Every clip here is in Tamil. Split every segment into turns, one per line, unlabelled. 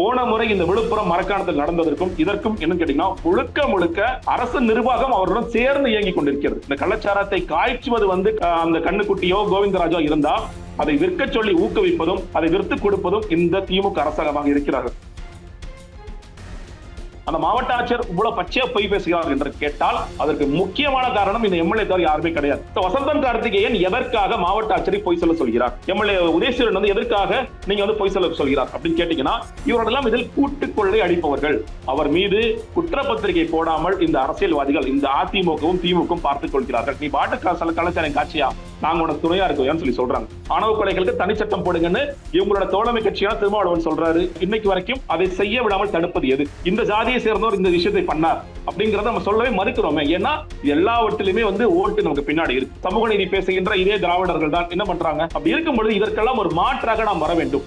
போன முறை இந்த விழுப்புரம் மரக்காணத்தில் நடந்ததற்கும் இதற்கும் என்னன்னு கேட்டீங்கன்னா முழுக்க முழுக்க அரசு நிர்வாகம் அவருடன் சேர்ந்து இயங்கி கொண்டிருக்கிறது. இந்த கள்ளச்சாரத்தை காய்ச்சுவது வந்து அந்த கண்ணுக்குட்டியோ கோவிந்தராஜோ இருந்தா அதை விற்க சொல்லி ஊக்குவிப்பதும் அதை விற்று கொடுப்பதும் இந்த திமுக அரசாங்கமாக இருக்கிறார்கள். அந்த மாவட்ட ஆட்சியர் இவ்வளவு பச்சையா பொய் பேசுகிறார் என்று கேட்டால் அதற்கு முக்கியமான காரணம் இந்த எம்எல்ஏ தவிர யாருமே கிடையாது. வசந்தன் கார்த்திகேயன் எதற்காக மாவட்ட ஆட்சியரை பொய் சொல்ல சொல்கிறார்? எம்எல்ஏ உதயசூரன் வந்து எதற்காக நீங்க வந்து பொய் சொல்ல சொல்கிறார் அப்படின்னு கேட்டீங்கன்னா இவரெல்லாம் இதில் கூட்டுக்கொள்ளை அடிப்பவர்கள். அவர் மீது குற்றப்பத்திரிகை போடாமல் இந்த அரசியல்வாதிகள் இந்த அதிமுகவும் திமுகவும் பார்த்துக் கொள்கிறார்கள். நீ பாட்டு கலாச்சாரம் காட்சியா? நாங்க உனக்கு துணையா இருக்கோம் சொல்லி சொல்றாங்க. ஆணவ கொலைகளுக்கு தனிச்சட்டம் போடுங்கன்னு இவங்களோட தோழமை கட்சியான திருமாவளவன் சொல்றாரு. இன்னைக்கு வரைக்கும் அதை செய்ய விடாமல் தடுப்பது எது? இந்த ஜாதி ஜாதியை சேர்ந்தவர் இந்த விஷயத்தை பண்ணார் அப்படிங்கறத நம்ம சொல்லவே மறுக்கிறோமே. ஏன்னா எல்லாவற்றிலுமே வந்து ஓட்டு நமக்கு பின்னாடி இருக்கு. சமூக நீதி பேசுகின்ற இதே திராவிடர்கள் தான் என்ன பண்றாங்க? அப்படி இருக்கும் பொழுது இதற்கெல்லாம் ஒரு மாற்றாக நாம் வர வேண்டும்.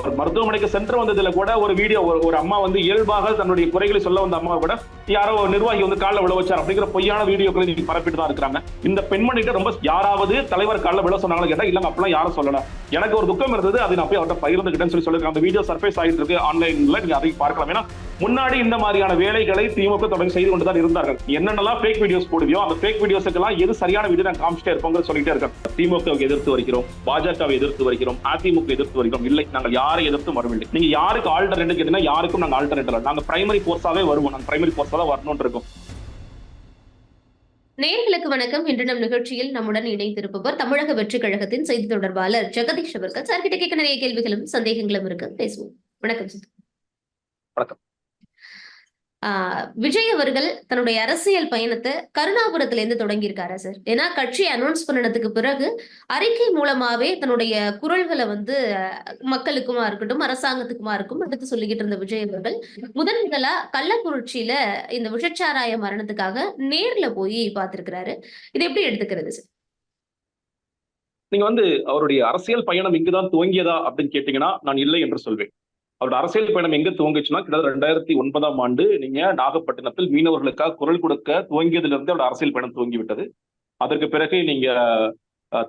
அவர் மருத்துவமனைக்கு சென்று வந்ததுல கூட ஒரு வீடியோ ஒரு ஒரு அம்மா வந்து இயல்பாக தன்னுடைய குறைகளை சொல்ல வந்த அம்மா கூட யாரோ ஒரு நிர்வாகி வந்து காலில் விழ வச்சார் அப்படிங்கிற பொய்யான வீடியோக்களை நீங்க பரப்பிட்டு தான் இருக்கிறாங்க. இந்த பெண்மணிகிட்ட ரொம்ப யாராவது தலைவர் காலில் விழ சொன்னாங்களா கேட்டா இல்லங்க அப்பெல்லாம் யாரும் சொல்லல. எனக்கு ஒரு துக்கம் இருந்தது அது நான் போய் அவர்கிட்ட பகிர்ந்துக்கிட்டேன்னு சொல்லி சொல்லிருக்கேன் அந்த வீடியோ சர்ஃபேஸ் ஆகிட்டு இருக்கு ஆன்லைன்ல நீங்க அதை பார்க்கலாம். ஏன்னா முன்னாடி இந்த மாதிரியான வேலைகளை திமுக தொடர்ந்து செய்து கொண்டு தான் இருந்தார்கள். என்னென்னலாம் ஃபேக் வீடியோஸ் போடுவியோ அந்த ஃபேக் வீடியோஸுக்கெல்லாம் எது சரியான வீடியோ நான் காமிச்சிட்டே இருப்போங்க சொல்லிட்டே இருக்கேன் திமுக எதிர்த்து வருகிறோம் பாஜகவை எதிர்த்து வருகிறோம் அதிமுக எதிர்த்து வருகிறோம் இல்லை நாங்கள் யாரை எதிர்த்து வரவில்லை நீங்க யாருக்கு ஆல்டர்னேட் கேட்டீங்கன்னா யாருக்கும் நாங்க ஆல்டர்னேட் இல்லை. நாங்க பிரைமரி போர்ஸாவே வருவோம். நாங்க பிரைமரி போர்ஸா தான் வரணும்னு இருக்கோம்.
நேர்களுக்கு வணக்கம். இன்று நம் நிகழ்ச்சியில் நம்முடன் இணைந்திருப்பவர் தமிழக வெற்றி கழகத்தின் செய்தி தொடர்பாளர் ஜெகதீஷ் அவர்கள். சார் கிட்ட கேட்க நிறைய கேள்விகளும் சந்தேகங்களும் இருக்கு. பேசுவோம். வணக்கம்
வணக்கம்.
ஆஹ் விஜய் அவர்கள் தன்னுடைய அரசியல் பயணத்தை கருணாபுரத்துல இருந்து தொடங்கியிருக்காரு சார்? ஏன்னா கட்சி அனௌன்ஸ் பண்ணினதுக்கு பிறகு அறிக்கை மூலமாவே தன்னுடைய குரல்களை வந்து மக்களுக்குமா இருக்கட்டும் அரசாங்கத்துக்குமா இருக்கும் எடுத்து சொல்லிக்கிட்டு இருந்த விஜய் அவர்கள் முதன் முதலா கள்ளக்குறிச்சியில இந்த விஷச்சாராய மரணத்துக்காக நேர்ல போய் பார்த்திருக்கிறாரு. இதை எப்படி எடுத்துக்கிறது சார்?
நீங்க வந்து அவருடைய அரசியல் பயணம் இங்குதான் துவங்கியதா அப்படின்னு கேட்டீங்கன்னா நான் இல்லை என்று சொல்வேன். அவரோட அரசியல் பயணம் எங்க துவங்குச்சுன்னா கிட்டத்தட்ட ரெண்டாயிரத்தி ஒன்பதாம் ஆண்டு நீங்க நாகப்பட்டினத்தில் மீனவர்களுக்காக குரல் கொடுக்க துவங்கியதிலிருந்து அவரோட அரசியல் பயணம் துவங்கிவிட்டது. அதற்கு பிறகு நீங்க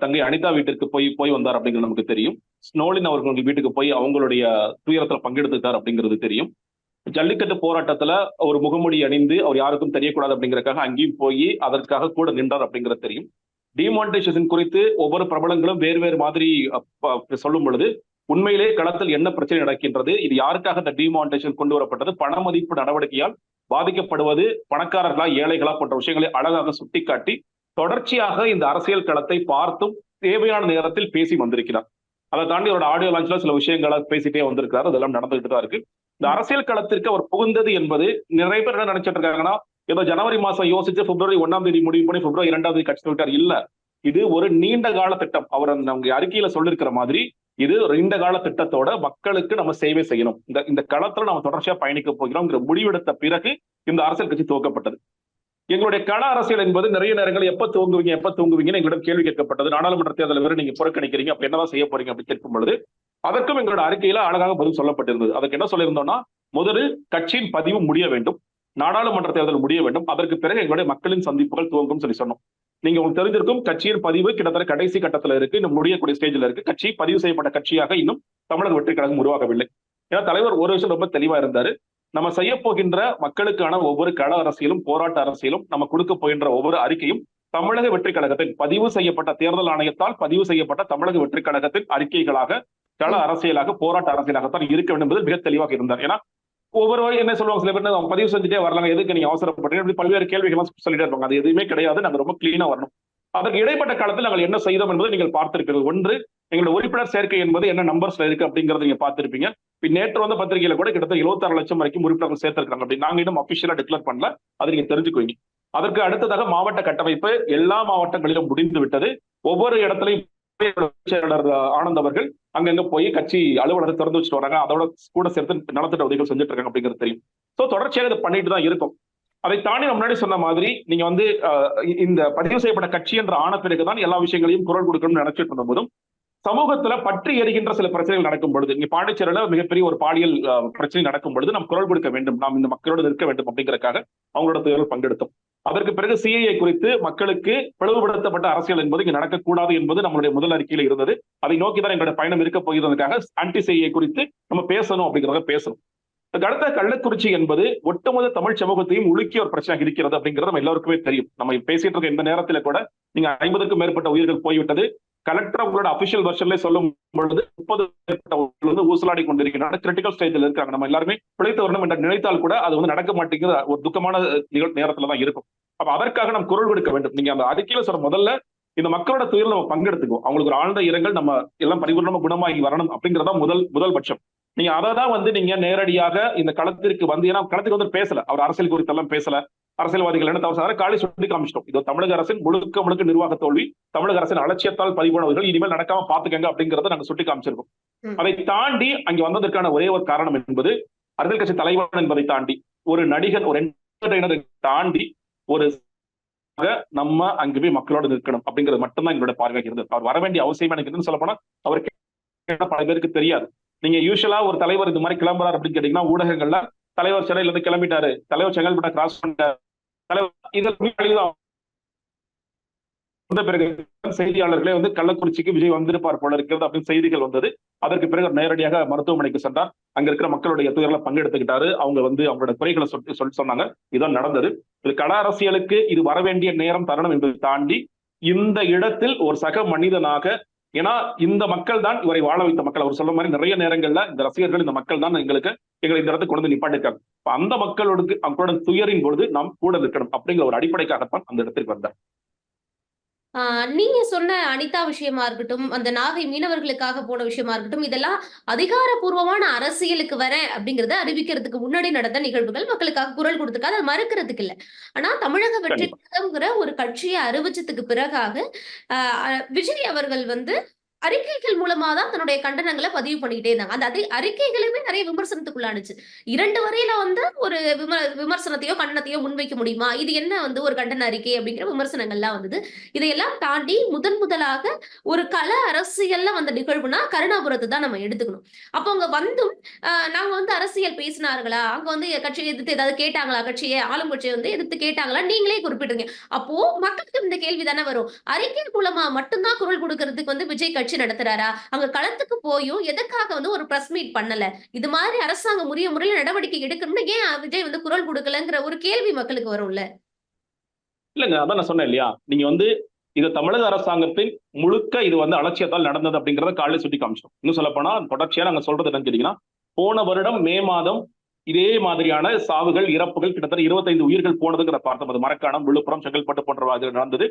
தங்கை அனிதா வீட்டிற்கு போய் போய் வந்தார் அப்படிங்கிறது நமக்கு தெரியும். ஸ்னோலின் அவர்கள் வீட்டுக்கு போய் அவங்களுடைய துயரத்துல பங்கெடுத்துட்டார் அப்படிங்கிறது தெரியும். ஜல்லிக்கட்டு போராட்டத்துல ஒரு முகமூடி அணிந்து அவர் யாருக்கும் தெரியக்கூடாது அப்படிங்கறதுக்காக அங்கேயும் போய் அதற்காக கூட நின்றார் அப்படிங்கிறது தெரியும். டிமானிட்டைசேஷன் குறித்து ஒவ்வொரு பிரபலங்களும் வேறு வேறு மாதிரி சொல்லும் பொழுது உண்மையிலே களத்தில் என்ன பிரச்சனை நடக்கின்றது? இது யாருக்காக இந்த டிமானிட்டேஷன் கொண்டு வரப்பட்டது? பண மதிப்பு நடவடிக்கையால் பாதிக்கப்படுவது பணக்காரர்களா ஏழைகளா போன்ற விஷயங்களை அழகாக சுட்டிக்காட்டி தொடர்ச்சியாக இந்த அரசியல் களத்தை பார்த்தும் தேவையான நேரத்தில் பேசி வந்திருக்கிறார். அதை தாண்டி அவரோட ஆடியோ லான்ச்ல சில விஷயங்களை பேசிட்டே வந்திருக்காரு அதெல்லாம் நடந்துகிட்டு தான் இருக்கு. இந்த அரசியல் களத்திற்கு அவர் புகுந்தது என்பது நிறைய பேர் என்ன நினைச்சிட்டு இருக்காங்கன்னா ஏதோ ஜனவரி மாசம் யோசிச்சு பிப்ரவரி ஒண்ணாம் தேதி முடிவு பண்ணி பிப்ரவரி இரண்டாம் தேதி கட்சி விட்டார் இல்ல இது ஒரு நீண்ட கால திட்டம். அவர் அந்த அவங்க அறிக்கையில சொல்லிருக்கிற மாதிரி இது ஒரு நீண்ட கால திட்டத்தோட மக்களுக்கு நம்ம சேவை செய்யணும். இந்த இந்த களத்துல நம்ம தொடர்ச்சியா பயணிக்க போகிறோம்ங்கிற முடிவெடுத்த பிறகு இந்த அரசியல் கட்சி துவக்கப்பட்டது. எங்களுடைய கள அரசியல் என்பது நிறைய நேரங்கள் எப்ப தூங்குவீங்க எப்ப தூங்குவீங்கன்னு எங்களிடம் கேள்வி கேட்கப்பட்டது. நாடாளுமன்ற தேர்தல் வேறு நீங்க புறக்கணிக்கிறீங்க அப்ப என்னதான் செய்ய போறீங்க அப்படி கேட்கும் பொழுது அதற்கும் எங்களோட அறிக்கையில அழகாக பதில் சொல்லப்பட்டிருந்தது. அதுக்கு என்ன சொல்லியிருந்தோம்னா முதலில் கட்சியின் பதிவு முடிய வேண்டும். நாடாளுமன்ற தேர்தல் முடிய வேண்டும். அதற்கு பிறகு எங்களுடைய மக்களின் சந்திப்புகள் துவங்கும் சொல்லி சொன்னோம். நீங்க உங்களுக்கு தெரிஞ்சிருக்கும் கட்சியின் பதிவு கிட்டத்தட்ட கடைசி கட்டத்துல இருக்கு. இன்னும் முடியக்கூடிய ஸ்டேஜ்ல இருக்கு. கட்சி பதிவு செய்யப்பட்ட கட்சியாக இன்னும் தமிழக வெற்றி கழகம் உருவாகவில்லை. ஏன்னா தலைவர் ஒரு விஷயம் ரொம்ப தெளிவா இருந்தாரு. நம்ம செய்ய போகின்ற மக்களுக்கான ஒவ்வொரு கள அரசியலும் போராட்ட அரசியலும் நம்ம கொடுக்க போகின்ற ஒவ்வொரு அறிக்கையும் தமிழக வெற்றி கழகத்தின் பதிவு செய்யப்பட்ட தேர்தல் ஆணையத்தால் பதிவு செய்யப்பட்ட தமிழக வெற்றி கழகத்தின் அறிக்கைகளாக கள அரசியலாக போராட்ட அரசியலாகத்தான் இருக்க வேண்டும் என்பது மிக தெளிவாக இருந்தார். ஏன்னா ஒவ்வொரு என்ன சொல்லுவாங்க சில பேர் அவங்க பதிவு செஞ்சுட்டே வரலாங்க. எதுக்கு நீங்க அவசரப்படுறீங்க? இப்படி பல்வேறு கேள்விகள்லாம் சொல்லிட்டே இருப்பாங்க. அது எதுவுமே கிடையாது. நாங்க ரொம்ப கிளீனா வரணும். அதற்கு இடைப்பட்ட காலத்தில் நாங்கள் என்ன செய்தோம் என்பதை நீங்கள் பார்த்திருக்கிறது ஒன்று எங்களுடைய உறுப்பினர் சேர்க்கை என்பது என்ன நம்பர்ஸ்ல இருக்கு அப்படிங்கறத நீங்க பார்த்திருப்பீங்க. பின் நேற்று வந்த பத்திரிகையில கூட கிட்டத்தட்ட 76 லட்சம் வரைக்கும் உறுப்பினர்கள் சேர்த்திருக்காங்க அப்படி நாங்க இன்னும் அபிஷியலா டிக்ளேர் பண்ணல. அதை நீங்க தெரிஞ்சுக்குவீங்க அதற்கு அடுத்ததாக மாவட்ட கட்டமைப்பு எல்லா மாவட்டங்களிலும் முடிந்து விட்டது ஒவ்வொரு இடத்துலையும் ஆனந்த் அவர்கள் அங்கங்க போய் கட்சி அலுவலகத்தை திறந்து வச்சுட்டு வராங்க. அதோட கூட சேர்த்து நலத்திட்ட உதவிகள் செஞ்சுட்டு இருக்காங்க அப்படிங்கிறது தெரியும். சோ தொடர்ச்சியாக இதை பண்ணிட்டு தான் இருக்கும். அதை தாண்டி நம்ம முன்னாடி சொன்ன மாதிரி நீங்க வந்து இந்த பதிவு செய்யப்பட்ட கட்சி என்ற ஆன பிறகுதான் எல்லா விஷயங்களையும் குரல் கொடுக்கணும்னு நினைச்சிட்டு இருந்த போதும் சமூகத்துல பற்றி எறிகின்ற சில பிரச்சனைகள் நடக்கும் பொழுது இங்க பாண்டிச்சேரியில மிகப்பெரிய ஒரு பாலியல் பிரச்சனை நடக்கும் பொழுது நாம் குரல் கொடுக்க வேண்டும். நாம் இந்த மக்களோடு நிற்க வேண்டும் அப்படிங்கறக்காக அவங்களோட தேர்தல் பங்கெடுத்தோம். அதற்கு பிறகு சிஐஏ குறித்து மக்களுக்கு பிளவுபடுத்தப்பட்ட அரசியல் என்பது இங்க நடக்கக்கூடாது என்பது நம்மளுடைய முதல் அறிக்கையில இருந்தது. அதை நோக்கி தான் எங்களுடைய பயணம் இருக்க போகிறதுக்காக ஆன்டி சிஐஏ குறித்து நம்ம பேசணும் அப்படிங்கிறத பேசணும். அடுத்த கள்ளக்குறிச்சி என்பது ஒட்டுமொத்த தமிழ் சமூகத்தையும் உலுக்கிய ஒரு பிரச்சனை இருக்கிறது அப்படிங்கிறது நம்ம எல்லாருக்குமே தெரியும். நம்ம பேசிட்டு இருக்க இந்த நேரத்துல கூட நீங்க ஐம்பதுக்கும் மேற்பட்ட உயிர்கள் போய்விட்டது. கலெக்டர் அவங்களோட அபிஷியல் வருஷன்ல சொல்லும் பொழுது முப்பது வந்து ஊசலாடி கொண்டிருக்கிறாங்க கிரிட்டிக்கல் ஸ்டேஜில் இருக்காங்க. நம்ம எல்லாருமே பிழைத்து வரணும் என்ற நினைத்தால் கூட அது வந்து நடக்க மாட்டேங்குது ஒரு துக்கமான நிகழ் நேரத்துல தான் இருக்கும். அப்ப அதற்காக நம்ம குரல் கொடுக்க வேண்டும். நீங்க அந்த அறிக்கையில சொல்ற முதல்ல இந்த மக்களோட துயரில் நம்ம பங்கெடுத்துக்குவோம் அவங்களுக்கு ஒரு ஆழ்ந்த இரங்கல் நம்ம எல்லாம் பரிபூர்ணமா குணமாகி வரணும் அப்படிங்கறதா முதல் முதல் பட்சம். நீங்க அதை தான் வந்து நீங்க நேரடியாக இந்த களத்திற்கு வந்து ஏன்னா களத்துக்கு வந்து பேசல. அவர் அரசியல் குறித்தெல்லாம் பேசல. அரசியல்வாதிகள் என்ன தவறு காலி சுட்டி காமிச்சிட்டோம். இது தமிழக அரசின் முழுக்க முழுக்க நிர்வாக தோல்வி தமிழக அரசின் அலட்சியத்தால் பதிவானவர்கள் இனிமேல் நடக்காம பாத்துக்கங்க அப்படிங்கறத நாங்க சுட்டி காமிச்சிருக்கோம். அதை தாண்டி அங்க வந்ததற்கான ஒரே ஒரு காரணம் என்பது அரசியல் கட்சி தலைவர் என்பதை தாண்டி ஒரு நடிகர் ஒரு தாண்டி ஒரு நம்ம அங்க போய் மக்களோட நிற்கணும் அப்படிங்கிறது மட்டும்தான் எங்களோட பார்வையாக இருந்தது. அவர் வர வேண்டிய அவசியம் எனக்கு சொல்ல போனா அவருக்கு பல பேருக்கு தெரியாது. நீங்க யூஸ்வலா ஒரு தலைவர் இந்த மாதிரி கிளம்புறாரு அப்படின்னு கேட்டீங்கன்னா ஊடகங்கள்ல தலைவர் சிறையில இருந்து கிளம்பிட்டாரு. தலைவர் செங்கல்பட்ட கிராஸ் பண்ணிட்டாரு. தலைவர் இதில் வந்த பிறகு செய்தியாளர்களே வந்து கள்ளக்குறிச்சிக்கு விஜய் வந்திருப்பார் போல இருக்கிறது அப்படின்னு செய்திகள் வந்தது. அதற்கு பிறகு நேரடியாக மருத்துவமனைக்கு சென்றார். அங்க இருக்கிற மக்களுடைய துயரில பங்கெடுத்துக்கிட்டாரு. அவங்க வந்து அவங்களோட குறைகளை சொல்லி சொல்லி சொன்னாங்க. இதான் நடந்தது. இது கள அரசியலுக்கு இது வர வேண்டிய நேரம் தருணம் என்பதை தாண்டி இந்த இடத்தில் ஒரு சக மனிதனாக ஏன்னா இந்த மக்கள் தான் இவரை வாழ வைத்த மக்கள். அவர் சொல்ற மாதிரி நிறைய நேரங்கள்ல இந்த ரசிகர்கள் இந்த மக்கள் தான் எங்களுக்கு எங்களை இந்த இடத்துக்கு கொண்டு வந்து நிப்பாட்டிருக்காங்க அந்த மக்களோடு அவங்களோட துயரின் பொழுது நாம் கூட இருக்கணும் அப்படிங்கிற ஒரு அடிப்படைக்காகத்தான் அந்த இடத்திற்கு வந்தார்.
ஆஹ் நீங்க சொன்ன அனிதா விஷயமா இருக்கட்டும் அந்த நாகை மீனவர்களுக்காக போன விஷயமா இருக்கட்டும் இதெல்லாம் அதிகாரப்பூர்வமான அரசியலுக்கு வர அப்படிங்கறத அறிவிக்கிறதுக்கு முன்னாடி நடந்த நிகழ்வுகள் மக்களுக்காக குரல் கொடுத்துருக்காது அதை மறுக்கிறதுக்கு இல்ல ஆனா தமிழக வெற்றி. கழகம்ங்கிற ஒரு கட்சியை அறிவிச்சதுக்கு பிறகாக ஆஹ் விஜய் அவர்கள் வந்து அறிக்கைகள் மூலமா தான் தன்னுடைய கண்டனங்களை பதிவு பண்ணிக்கிட்டே இருந்தாங்க. அந்த அறிக்கைகளுமே நிறைய விமர்சனத்துக்குள்ளானுச்சு. இரண்டு வரையில வந்து ஒரு விம விமர்சனத்தையோ கண்டனத்தையோ முன்வைக்க முடியுமா? இது என்ன வந்து ஒரு கண்டன அறிக்கை அப்படிங்கிற விமர்சனங்கள்லாம் வந்தது. இதையெல்லாம் தாண்டி முதன் முதலாக ஒரு கல அரசியல்ல வந்த நிகழ்வுனா கருணாபுரத்தை தான் நம்ம எடுத்துக்கணும். அப்போ அங்க வந்தும் ஆஹ் நாங்க வந்து அரசியல் பேசினார்களா? அங்க வந்து கட்சியை எதிர்த்து ஏதாவது கேட்டாங்களா? கட்சியை ஆளும் கட்சியை வந்து எதிர்த்து கேட்டாங்களா? நீங்களே குறிப்பிடுறீங்க அப்போ மக்களுக்கு இந்த கேள்வி தானே வரும். அறிக்கை மூலமா மட்டும்தான் குரல் கொடுக்கறதுக்கு வந்து விஜய் கட்சி நடத்துறாரா? அங்க களத்துக்கு போயும் எதுக்காக வந்து ஒரு பிரஸ் மீட் பண்ணல? இது மாதிரி அரசாங்கம் உரிய முறையில் நடவடிக்கை எடுக்கணும்னு ஏன் விஜய் வந்து குரல் கொடுக்கலங்கிற ஒரு கேள்வி மக்களுக்கு வரும்ல?
இல்லைங்க அதான் நான் சொன்னேன் இல்லையா? நீங்க வந்து இது தமிழக அரசாங்கத்தின் முழுக்க இது வந்து அலட்சியத்தால் நடந்தது அப்படிங்கறத காலையில சுட்டி காமிச்சோம் இன்னும் சொல்ல போனா தொடர்ச்சியா நாங்க சொல்றது என்னன்னு கேட்டீங்கன்னா போன வருடம் மே மாதம் இதே மாதிரியான சாவுகள் இறப்புகள் கிட்டத்தட்ட இருபத்தைந்து உயிர்கள் போனதுங்கிற பார்த்தோம் அது மரக்காணம் விழுப்புரம் செங்கல்பட்டு போன்ற நடந்தது.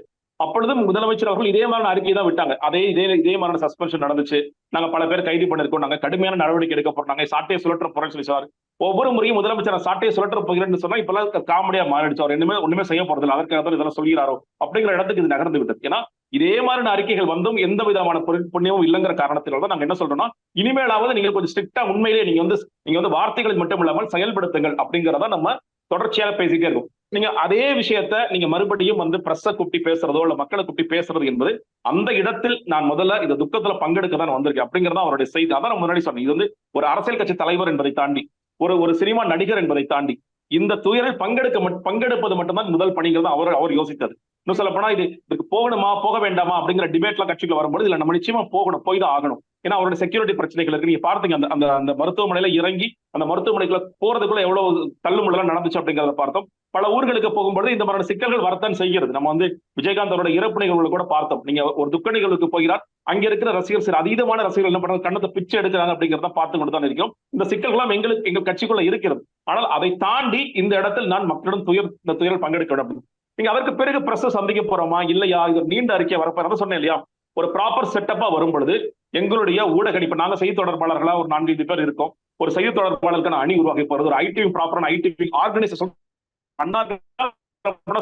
அப்பொழுதும் முதலமைச்சர் அவர்கள் இதே மாதிரி அறிக்கை தான் விட்டாங்க. அதே இதே இதே மாதிரி சஸ்பென்ஷன் நடந்துச்சு. நாங்க பல பேர் கைது பண்ணிருக்கோம் நாங்க கடுமையான நடவடிக்கை எடுக்க போறோம். நாங்க சாட்டையை சுழற்ற போறேன்னு சொல்லி சார் ஒவ்வொரு முறையும் முதலமைச்சர் சாட்டையை சுழற்ற போகிறேன்னு சொன்னா இப்பெல்லாம் காமெடியா மாறிடுச்சு. அவர் இனிமே ஒண்ணுமே செய்ய போறது இல்லை. அதற்காக தான் இதெல்லாம் சொல்கிறாரோ அப்படிங்கிற இடத்துக்கு இது நகர்ந்து விட்டது. ஏன்னா இதே மாதிரியான அறிக்கைகள் வந்தும் எந்த விதமான பொருள் புண்ணியமும் இல்லைங்கிற காரணத்தினால தான் நாங்க என்ன சொல்றோம்னா இனிமேலாவது நீங்க கொஞ்சம் ஸ்ட்ரிக்டா உண்மையிலேயே நீங்க வந்து நீங்க வந்து வார்த்தைகள் மட்டும் இல்லாமல் செயல்படுத்துங்கள் அப்படிங்கிறத நம்ம தொடர்ச்சியாக பேசிட்டே இருக்கும். நீங்க அதே விஷயத்த நீங்க மறுபடியும் வந்து பிரஸ்ஸ கூப்பிட்டு பேசுறதோ இல்ல மக்களை கூப்பிட்டு பேசுறது என்பது அந்த இடத்தில் நான் முதல்ல இந்த துக்கத்துல பங்கெடுக்க தான் வந்திருக்கேன் அப்படிங்கறத அவருடைய செய்தி. அதான் முன்னாடி சொன்னேன். இது வந்து ஒரு அரசியல் கட்சி தலைவர் என்பதை தாண்டி ஒரு ஒரு சினிமா நடிகர் என்பதை தாண்டி இந்த துயரில் பங்கெடுக்க பங்கெடுப்பது மட்டும்தான் முதல் பணிங்கிறது அவர் அவர் யோசித்தது. இன்னும் சொல்ல போனா இது இதுக்கு போகணுமா போக வேண்டாமா அப்படிங்கிற டிபேட்ல கட்சிக்குள்ள வரும்போது இல்ல நம்ம நிச்சயமா போகணும் போய் தான் ஆகணும். ஏன்னா அவரோட செக்யூரிட்டி பிரச்சனைகள் இருக்கு. நீங்க பார்த்தீங்க அந்த அந்த அந்த மருத்துவமனையில இறங்கி அந்த மருத்துவமனைக்குள்ள போறதுக்குள்ள எவ்வளவு தள்ளுமுள்ளலாம் நடந்துச்சு அப்படிங்கறத பார்த்தோம். பல ஊர்களுக்கு போகும்போது இந்த மாதிரியான சிக்கல்கள் வரத்தான் செய்கிறது. நம்ம வந்து விஜயகாந்த் அவரோட இறப்பு நிகழ்வுல கூட பார்த்தோம். நீங்க ஒரு துக்க நிகழ்வுக்கு போகிறார் அங்க இருக்கிற ரசிகர் சில அதீதமான ரசிகர்கள் என்ன பண்றாங்க கண்ணத்தை பிச்சை எடுக்கிறாங்க அப்படிங்கிறத பார்த்து கொண்டு தான் இருக்கிறோம். இந்த சிக்கல்கள்லாம் எங்களுக்கு எங்க கட்சிக்குள்ள இருக்கிறது. ஆனால் அதை தாண்டி இந்த இடத்தில் நான் மக்களிடம் துயர் இந்த துயரில் பங்கெடுக்க வேண்டும். நீங்க அதற்கு பிறகு பிரஸ் சந்திக்க போறோமா? இல்லையா? இது நீண்ட அறிக்கை வரப்போ சொன்னேன் இல்லையா? ஒரு ப்ராப்பர் செட்டப்பா வரும் பொழுது எங்களுடைய ஊடக இப்ப நாங்க செய்தி தொடர்பாளர்களா ஒரு நான்கு ஐந்து பேர் இருக்கோம். ஒரு செய்தி தொடர்பாளருக்கான அணி உருவாக்கி போறது ஒரு ஐடி ப்ராப்பரான ஐடி ஆர்கனைசேஷன்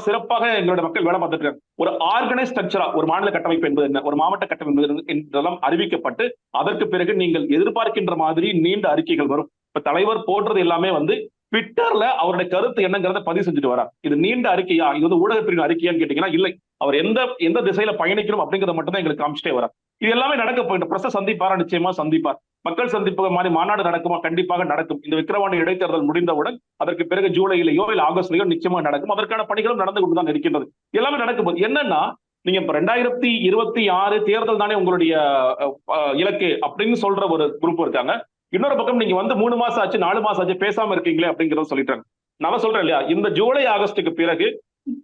சிறப்பாக எங்களுடைய மக்கள் வேலை பார்த்துட்டு இருக்காங்க. ஒரு ஆர்கனைஸ் ஸ்ட்ரக்சரா ஒரு மாநில கட்டமைப்பு என்பது என்ன? ஒரு மாவட்ட கட்டமைப்பு என்பது என்றெல்லாம் அறிவிக்கப்பட்டு அதற்கு பிறகு நீங்கள் எதிர்பார்க்கின்ற மாதிரி நீண்ட அறிக்கைகள் வரும். இப்ப தலைவர் போடுறது எல்லாமே வந்து ட்விட்டர்ல அவருடைய கருத்து என்னங்கிறத பதிவு செஞ்சுட்டு வரார். இது நீண்ட அறிக்கையா? இது வந்து ஊடகப்பிரிவின் அறிக்கையான்னு கேட்டீங்கன்னா இல்லை. அவர் எந்த எந்த திசையில பயணிக்கணும் அப்படிங்கறத மட்டும் தான் எங்களுக்கு காமிச்சிட்டே வரார். இது எல்லாமே நடக்க போயிட்டு பிரச சந்திப்பாரா? நிச்சயமா சந்திப்பார். மக்கள் சந்திப்பு மாதிரி மாநாடு நடக்குமா? கண்டிப்பாக நடக்கும். இந்த விக்கிரவாணி இடைத்தேர்தல் முடிந்தவுடன் அதற்கு பிறகு ஜூலையிலேயோ இல்ல ஆகஸ்ட்லயோ நிச்சயமா நடக்கும். அதற்கான பணிகளும் நடந்து கொண்டு தான் இருக்கின்றது. எல்லாமே நடக்கும் போது என்னன்னா நீங்க இப்ப ரெண்டாயிரத்தி இருபத்தி ஆறு தேர்தல் தானே உங்களுடைய இலக்கு அப்படின்னு சொல்ற ஒரு குரூப் இருக்காங்க. இன்னொரு பக்கம் நீங்க வந்து மூணு மாசம் ஆச்சு நாலு மாசம் ஆச்சு பேசாம இருக்கீங்களே அப்படிங்கறத சொல்லிட்டாங்க. நான் சொல்றேன் இல்லையா? இந்த ஜூலை ஆகஸ்டுக்கு பிறகு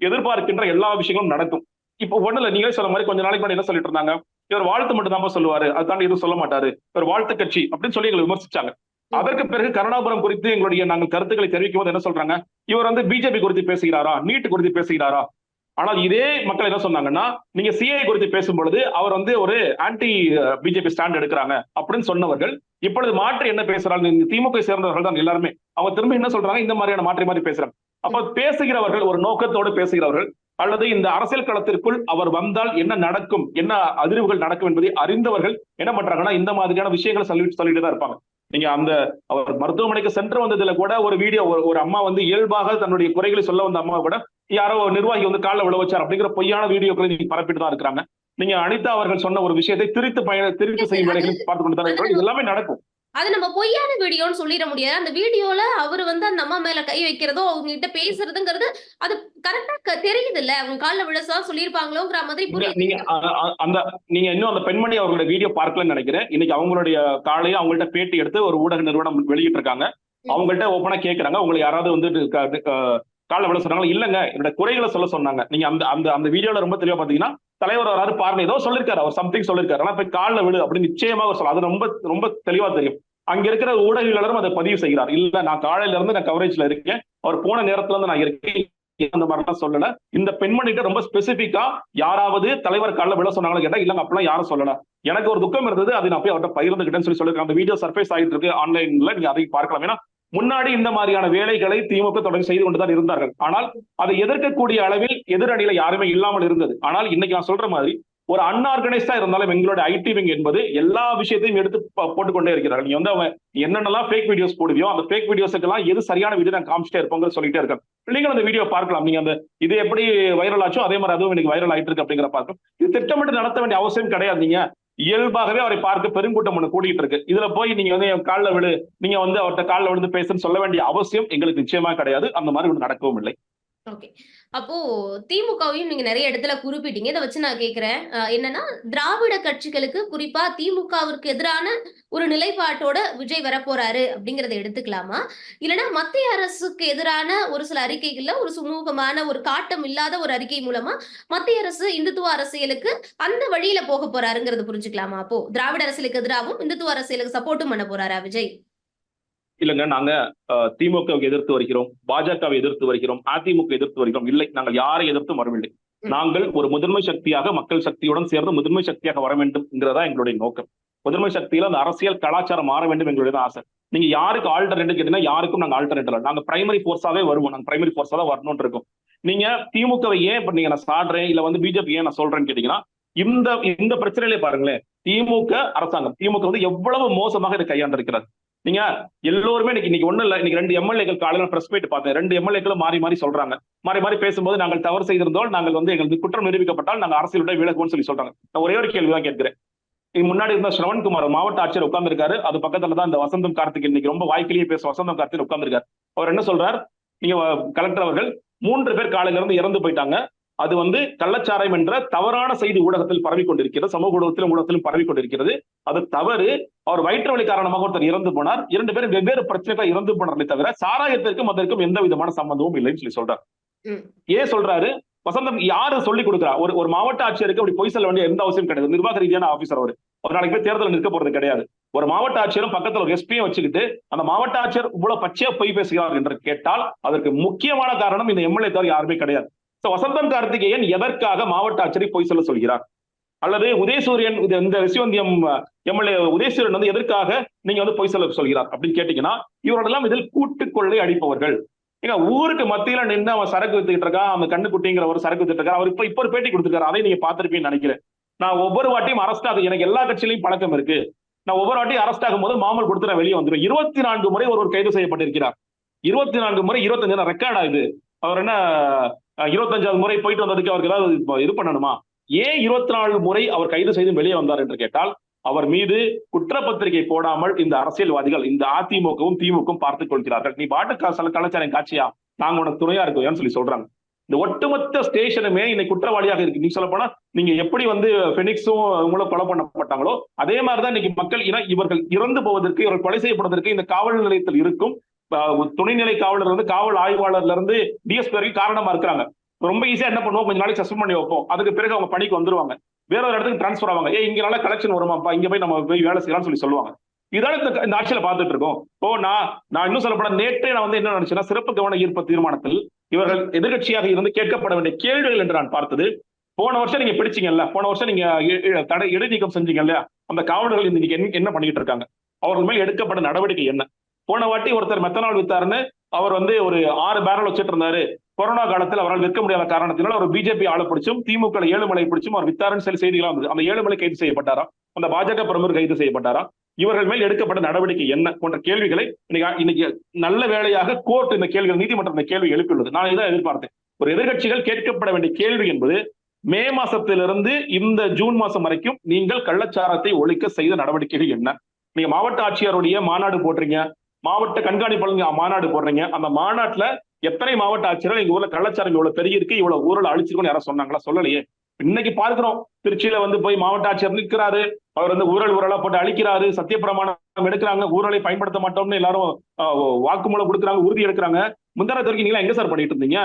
எதிர்பார்க்கின்ற எல்லா விஷயங்களும் நடக்கும். இப்போ ஒண்ணு இல்ல நீங்களே சொன்ன மாதிரி கொஞ்ச நாளைக்கு முன்னாடி என்ன சொல்லிட்டு இருந்தாங்க? இவர் வாழ்த்து மட்டும் தான் சொல்லுவாரு. அது தாண்டி எதுவும் சொல்ல மாட்டாரு. இவர் வாழ்த்து கட்சி அப்படின்னு சொல்லி எங்களை விமர்சிச்சாங்க. அதற்கு பிறகு கருணாபுரம் குறித்து எங்களுடைய நாங்கள் கருத்துக்களை தெரிவிக்கும் போது என்ன சொல்றாங்க? இவர் வந்து பிஜேபி குறித்து பேசுகிறாரா? நீட் குறித்து பேசுகிறாரா? ஆனால் இதே மக்கள் என்ன சொன்னாங்கன்னா நீங்க சிஐ குறித்து பேசும்பொழுது அவர் வந்து ஒரு ஆன்டி பிஜேபி ஸ்டாண்ட் எடுக்கிறாங்க அப்படின்னு சொன்னவர்கள் இப்பொழுது மாற்றி என்ன பேசுறாங்க? திமுக சேர்ந்தவர்கள் தான் எல்லாருமே. அவங்க திரும்ப என்ன சொல்றாங்க? இந்த மாதிரியான மாற்றி மாற்றி பேசுறாங்க. அப்ப பேசுகிறவர்கள் ஒரு நோக்கத்தோடு பேசுகிறவர்கள் அல்லது இந்த அரசியல் களத்திற்குள் அவர் வந்தால் என்ன நடக்கும்? என்ன அதிர்வுகள் நடக்கும் என்பதை அறிந்தவர்கள் என்ன பண்றாங்கன்னா இந்த மாதிரியான விஷயங்களை சொல்லி சொல்லிட்டு தான் இருப்பாங்க. நீங்க அந்த அவர் மருத்துவமனைக்கு சென்று வந்ததுல கூட ஒரு வீடியோ ஒரு அம்மா வந்து இயல்பாக தன்னுடைய குறைகளை சொல்ல வந்த அம்மா கூட யாரோ நிர்வாகி வந்து காலில் விழ வச்சார் அப்படிங்கிற பொய்யான வீடியோக்களை நீங்க பரப்பிட்டு தான் இருக்கிறாங்க. நீங்க அனிதா அவர்கள் சொன்ன ஒரு விஷயத்தை திருத்து பயண திருத்து செய்யும் வேலைகளை பார்த்து கொண்டு தான் இருக்கிறோம். எல்லாமே நடக்கும்.
அது நம்ம பொய்யான வீடியோன்னு சொல்லிட முடியாது. அந்த வீடியோல அவர் வந்து அந்த அம்மா மேல கை வைக்கிறதோ அவங்க கிட்ட பேசுறதுங்கிறது அது கரெக்டா தெரியுது இல்ல அவங்க கால்ல விழசா சொல்லியிருப்பாங்களோங்கிற மாதிரி புரியுது.
நீங்க அந்த நீங்க இன்னும் அந்த பெண்மணி அவர்களுடைய வீடியோ பார்க்கலன்னு நினைக்கிறேன். இன்னைக்கு அவங்களுடைய காலையை அவங்கள்ட்ட பேட்டி எடுத்து ஒரு ஊடக நிறுவனம் வெளியிட்டு இருக்காங்க அவங்கள்ட்ட ஓப்பனா கேக்குறாங்க. உங்களை யாராவது வந்து காலைல விட சொன்னாங்க இல்லங்க. என்னோட குறைகளை சொல்ல சொன்னாங்க. நீங்க அந்த அந்த அந்த வீடியோல ரொம்ப தெளிவா பாத்தீங்கன்னா தலைவர் வராரு பாருங்க ஏதோ சொல்லிருக்காரு. அவர் சம்திங் சொல்லிருக்காரு. ஆனா போய் காலில் விழு அப்படின்னு நிச்சயமா அவர் சொல்ல அது ரொம்ப ரொம்ப தெளிவா தெரியும். அங்க இருக்கிற ஊடகவியலாளரும் அதை பதிவு செய்கிறார். இல்ல நான் காலையில இருந்து நான் கவரேஜ்ல இருக்கேன். அவர் போன நேரத்துல இருந்து நான் இருக்கேன். அந்த மாதிரிலாம் சொல்லல. இந்த பெண்மணிகிட்ட ரொம்ப ஸ்பெசிபிக்கா யாராவது தலைவர் காலில் விழ சொன்னாங்களா கேட்டா இல்லங்க அப்பெல்லாம் யாரும் சொல்லல. எனக்கு ஒரு துக்கம் இருந்தது. அது நான் போய் அவர்கிட்ட பகிர்ந்துக்கிட்டேன்னு சொல்லி சொல்லிருக்கேன் அந்த வீடியோ சர்ஃபேஸ் ஆகிட்டு இருக்கு. ஆன்லைன்ல நீங்க அதை பார்க்கலாம். ஏன்னா முன்னாடி இந்த மாதிரியான வேலைகளை திமுக தொடர்ந்து செய்து கொண்டுதான் இருந்தார்கள். ஆனால் அதை எதிர்க்கக்கூடிய அளவில் எதிரணியில யாருமே இல்லாமல் இருந்தது. ஆனால் இன்னைக்கு நான் சொல்ற மாதிரி ஒரு அன்ஆர்கனைஸ்டா இருந்தாலும் எங்களுடைய ஐடி விங் என்பது எல்லா விஷயத்தையும் எடுத்து போட்டுக்கொண்டே இருக்கிறார்கள். நீ வந்து அவன் என்னென்னலாம் ஃபேக் வீடியோஸ் போடுவியோ அந்த ஃபேக் வீடியோஸுக்கெல்லாம் எது சரியான வீடியோ நான் காமிச்சிட்டே இருப்போங்க சொல்லிட்டே இருக்கேன் நீங்களும் அந்த வீடியோ பார்க்கலாம். நீங்க அந்த இது எப்படி வைரல் ஆச்சோ அதே மாதிரி அதுவும் எனக்கு வைரல் ஆயிட்டு இருக்கு அப்படிங்கிற பார்க்கலாம். இது திட்டமிட்டு நடத்த வேண்டிய அவசியம் கிடையாது. நீங்க இயல்பாகவே அவரை பார்க்க பெருங்கூட்டம் ஒண்ணு கூடிட்டு இருக்கு. இதுல போய் நீங்க வந்து என் காலில் விழு நீங்க வந்து அவர்கிட்ட காலில் விழுந்து பேசுன்னு சொல்ல வேண்டிய அவசியம் எங்களுக்கு நிச்சயமா கிடையாது. அந்த மாதிரி ஒன்று நடக்கவும் இல்லை.
ஓகே அப்போ திமுகவையும் நீங்க நிறைய இடத்துல குறிப்பிட்டீங்க. இதை வச்சு நான் கேக்குறேன் என்னன்னா திராவிட கட்சிகளுக்கு குறிப்பா திமுகவிற்கு எதிரான ஒரு நிலைப்பாட்டோட விஜய் வரப்போறாரு அப்படிங்கறத எடுத்துக்கலாமா? இல்லைன்னா மத்திய அரசுக்கு எதிரான ஒரு சில அறிக்கைகள்ல ஒரு சுமூகமான ஒரு காட்டம் இல்லாத ஒரு அறிக்கை மூலமா மத்திய அரசு இந்துத்துவ அரசியலுக்கு அந்த வழியில போக போறாருங்கிறது புரிஞ்சுக்கலாமா? அப்போ திராவிட அரசியலுக்கு எதிராகவும் இந்துத்துவ அரசியலுக்கு சப்போர்ட்டும் பண்ண போறாரா விஜய்?
இல்லைங்க நாங்க திமுகவை எதிர்த்து வருகிறோம் பாஜகவை எதிர்த்து வருகிறோம் அதிமுக எதிர்த்து வருகிறோம் இல்லை நாங்கள் யாரை எதிர்த்தும் வரவில்லை. நாங்கள் ஒரு முதன்மை சக்தியாக மக்கள் சக்தியுடன் சேர்ந்து முதன்மை சக்தியாக வர வேண்டும் என்கிறதா எங்களுடைய நோக்கம். முதன்மை சக்தியில அந்த அரசியல் கலாச்சாரம் மாற வேண்டும் எங்களுடைய ஆசை. நீங்க யாருக்கு ஆல்டர்னேட் கேட்டீங்கன்னா யாருக்கும் நாங்க ஆல்டர்னேட் இல்லை. நாங்க பிரைமரி ஃபோர்ஸாவே வருவோம். நாங்க பிரைமரி ஃபோர்ஸா தான் வரணும்னு இருக்கோம். நீங்க திமுகவை ஏன் இப்ப நீங்க நான் சாடுறேன் இல்ல வந்து பிஜேபி ஏன் நான் சொல்றேன்னு கேட்டீங்கன்னா இந்த இந்த பிரச்சனையிலே பாருங்களேன் திமுக அரசாங்கம் திமுக வந்து எவ்வளவு மோசமாக இதை கையாண்டிருக்கிறது. நீங்க எல்லோருமே இன்னைக்கு இன்னைக்கு ஒண்ணு இல்ல. இன்னைக்கு ரெண்டு எம்எல்ஏக்கள் காலையில பிரஸ் போயிட்டு பார்த்தேன். ரெண்டு எம்எல்ஏக்களும் மாறி மாறி சொல்றாங்க. மாறி மாறி பேசும்போது நாங்கள் தவறு செய்திருந்தோம். நாங்கள் வந்து எங்களுக்கு குற்றம் நிரூபிக்கப்பட்டால் நாங்கள் அரசியலுடைய விலகுவோம்னு சொல்லி சொல்றாங்க. நான் ஒரே ஒரு கேள்வி தான் கேட்கிறேன். இது முன்னாடி இருந்த ஸ்ரவன்குமார் மாவட்ட ஆட்சியர் உட்கார்ந்துருக்காரு. அது பக்கத்துல தான் இந்த வசந்தம் கார்த்திக் இன்னைக்கு ரொம்ப வாய்க்கிலேயே பேச வசந்தம் கார்த்திக் உட்கார்ந்துருக்காரு. அவர் என்ன சொல்றார்? நீங்க கலெக்டர் அவர்கள் மூன்று பேர் காலையில இருந்து இறந்து போயிட்டாங்க. அது வந்து கள்ளச்சாராயம் என்ற தவறான செய்தி ஊடகத்தில் பரவி கொண்டிருக்கிறது. சமூக ஊடகத்திலும் ஊடகத்திலும் பரவி கொண்டிருக்கிறது. அது தவறு. அவர் வயிற்று வலி காரணமாக ஒருத்தர் இறந்து போனார். இரண்டு பேரும் வெவ்வேறு பிரச்சனைகள் இறந்து போனார்களே தவிர சாராயத்திற்கும் அதற்கும் எந்த விதமான சம்பந்தமும் இல்லைன்னு சொல்லி சொல்றார். ஏன் சொல்றாரு? வசந்தம் யாரு சொல்லி கொடுக்குறா? ஒரு ஒரு மாவட்ட ஆட்சியருக்கு அப்படி பொய் சொல்ல வேண்டிய எந்த அவசியம் கிடையாது. நிர்வாக ரீதியான ஆபீசர் அவர். ஒரு நாளைக்கு போய் தேர்தல் நிற்க போறது கிடையாது. ஒரு மாவட்ட ஆட்சியரும் பக்கத்துல ஒரு எஸ்பியும் வச்சுக்கிட்டு அந்த மாவட்ட ஆட்சியர் இவ்வளவு பச்சையா பொய் பேசுகிறார் என்று கேட்டால் அதற்கு முக்கியமான காரணம் இந்த எம்எல்ஏ தவிர யாருமே கிடையாது. So, வசந்தம் கார்த்திகேயன் எதற்காக மாவட்ட ஆட்சியரை பொய் சொல்ல சொல்கிறார்? அல்லது உதயசூரியன் இது- இந்த ரிசிவந்தியம் எம்எல்ஏ உதயசூரியன் வந்து எதற்காக நீங்க வந்து பொய் சொல்ல சொல்கிறார் அப்படின்னு கேட்டீங்கன்னா இவரோடெல்லாம் இதில் கூட்டுக்கொள்ளை அடிப்பவர்கள். ஏங்க ஊருக்கு மத்தியில நின்று அவன் சரக்கு வித்துக்கிட்டு இருக்கான் அந்த கண்ணுக்குட்டிங்கிற ஒரு சரக்கு வித்துட்டு இருக்காரு அவர் இப்ப இப்ப ஒரு பேட்டி கொடுத்துருக்காரு அதை நீங்க பாத்திருப்பீங்கன்னு நினைக்கிறேன். நான் ஒவ்வொரு வாட்டியும் அரஸ்ட் ஆகுது எனக்கு எல்லா கட்சியிலையும் பழக்கம் இருக்கு. நான் ஒவ்வொரு வாட்டியும் அரஸ்ட் ஆகும் போது மாமல் கொடுத்து நான் வெளியே வந்துடும் இருபத்தி நான்கு முறை ஒருவர் கைது செய்யப்பட்டிருக்கிறார். இருபத்தி நான்கு முறை இருபத்தஞ்சு ரெக்கார்ட் ஆகுது அவர் என்ன இருபத்தஞ்சாவது முறை போயிட்டு வந்ததுக்கு அவருக்கு ஏதாவது இது பண்ணணுமா? ஏன் இருபத்தி நாலு முறை அவர் கைது செய்து வெளியே வந்தார் என்று கேட்டால் அவர் மீது குற்றப்பத்திரிகை போடாமல் இந்த அரசியல்வாதிகள் இந்த அதிமுகவும் திமுகவும் பார்த்துக் கொள்கிறார்கள். நீ பாட்டு கலாச்சாரம் காட்சியா? நாங்க உனக்கு துணையா இருக்கோம் சொல்லி சொல்றாங்க. இந்த ஒட்டுமொத்த ஸ்டேஷனுமே இன்னைக்கு குற்றவாளியாக இருக்கு. நீங்க சொல்ல போனா நீங்க எப்படி வந்து பெனிக்ஸும் உங்களும் கொலை பண்ணப்பட்டாங்களோ அதே மாதிரிதான் இன்னைக்கு மக்கள் இவர்கள் இறந்து போவதற்கு இவர்கள் கொலை செய்யப்படுவதற்கு இந்த காவல் நிலையத்தில் இருக்கும். துணைநிலை காவலர் வந்து காவல் ஆய்வாளர்ல இருந்து டிஎஸ்பி வரைக்கும் காரணமா இருக்கிறாங்க. ரொம்ப ஈஸியா என்ன பண்ணுவோம்? கொஞ்ச நாளைக்கு சஸ்பெண்ட் பண்ணி வைப்போம். அதுக்கு பிறகு அவங்க பணிக்கு வந்துருவாங்க. வேற ஒரு இடத்துக்கு டிரான்ஸ்ஃபர் ஆவாங்க. ஏ இங்கனால கலெக்ஷன் வருமாப்பா இங்க போய் நம்ம போய் வேலை செய்யலாம்னு சொல்லி சொல்லுவாங்க. இதான இந்த இந்த ஆட்சியில பாத்துட்டு இருக்கோம். இப்போ நான் நான் இன்னும் சொல்லப்பட நேற்றே நான் வந்து என்ன நினைச்சேன்னா சிறப்பு கவன ஈர்ப்பு தீர்மானத்தில் இவர்கள் எதிர்க்கட்சியாக இருந்து கேட்கப்பட வேண்டிய கேள்விகள் என்று நான் பார்த்தது. போன வருஷம் நீங்க பிடிச்சீங்கல்ல போன வருஷம் நீங்க தடை இடைநீக்கம் செஞ்சீங்க இல்லையா? அந்த காவலர்கள் இன்னைக்கு என்ன- என்ன பண்ணிட்டு இருக்காங்க? அவர்கள் மேல் எடுக்கப்பட்ட நடவடிக்கை என்ன? போன வாட்டி ஒருத்தர் மெத்தனால் வித்தாருன்னு அவர் வந்து ஒரு ஆறு பேரல் வச்சுட்டு இருந்தாரு கொரோனா காலத்தில் அவரால் விற்க முடியாத காரணத்தினால அவர் பிஜேபி ஆளை பிடிச்சும் திமுக ஏழுமலை பிடிச்சும் அவர் வித்தாருன்னு சில செய்திகளாக வந்தது. அந்த ஏழுமலை கைது செய்யப்பட்டாரா அந்த பாஜக பிரமுகர் கைது செய்யப்பட்டாரா இவர்கள் மேல் எடுக்கப்பட்ட நடவடிக்கை என்ன போன்ற கேள்விகளை இன்னைக்கு இன்னைக்கு நல்ல வேளையாக கோர்ட் இந்த கேள்விகள் நீதிமன்றம் இந்த கேள்வி எழுப்பியுள்ளது. நான் இதான் எதிர்பார்த்தேன். ஒரு எதிர்கட்சிகள் கேட்கப்பட வேண்டிய கேள்வி என்பது மே மாசத்திலிருந்து இந்த ஜூன் மாசம் வரைக்கும் நீங்கள் கள்ளச்சாரத்தை ஒழிக்க செய்த நடவடிக்கைகள் என்ன? நீங்க மாவட்ட ஆட்சியருடைய மாநாடு போடுறீங்க மாவட்ட கண்காணிப்பாளர் மாநாடு போடுறீங்க. அந்த மாநாட்டுல எத்தனை மாவட்ட ஆட்சியர்கள் எங்க ஊர்ல கள்ளச்சாரம் இவ்வளவு பெரிய இருக்கு இவ்வளவு ஊரில் அழிச்சிருக்கோம்னு யாரும் சொன்னாங்களா? சொல்லலையே. இன்னைக்கு பார்க்கிறோம். திருச்சியில வந்து போய் மாவட்ட ஆட்சியர் நிற்கிறாரு அவர் வந்து ஊழல் ஊரலா போட்டு அழிக்கிறாரு. சத்தியப்பிரமாணம் எடுக்கிறாங்க. ஊரலை பயன்படுத்த மாட்டோம்னு எல்லாரும் ஆஹ், வாக்குமூலம் கொடுக்குறாங்க உறுதி எடுக்கிறாங்க. முந்தான வரைக்கும் நீங்களா எங்க சார் பண்ணிட்டு இருந்தீங்க?